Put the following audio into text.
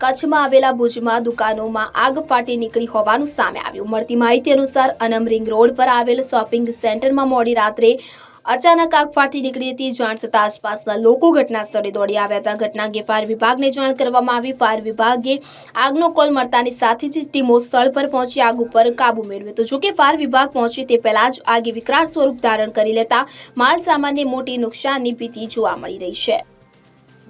કચ્છમાં આવેલા ભુજમાં દુકાનોમાં આગ ફાટી નીકળી હોવાનું સામે આવ્યું. મળતી માહિતી અનુસાર અનમ રિંગ રોડ પર આવેલ શોપિંગ સેન્ટરમાં મોડી રાત્રે અચાનક આગ ફાટી નીકળી હતી. જાણ થતાં આસપાસના લોકો ઘટના સ્થળે દોડી આવ્યા હતા. ઘટના અંગે ફાયર વિભાગને જાણ કરવામાં આવી. ફાયર વિભાગે આગનો કોલ મળતાની સાથે જ ટીમો સ્થળ પર પહોંચી આગ ઉપર કાબુ મેળવ્યો હતો. જોકે ફાયર વિભાગ પહોંચી તે પહેલાં જ આગે વિકરાળ સ્વરૂપ ધારણ કરી લેતા માલ સામાનને મોટી નુકસાનની ભીતિ જોવા મળી રહી છે.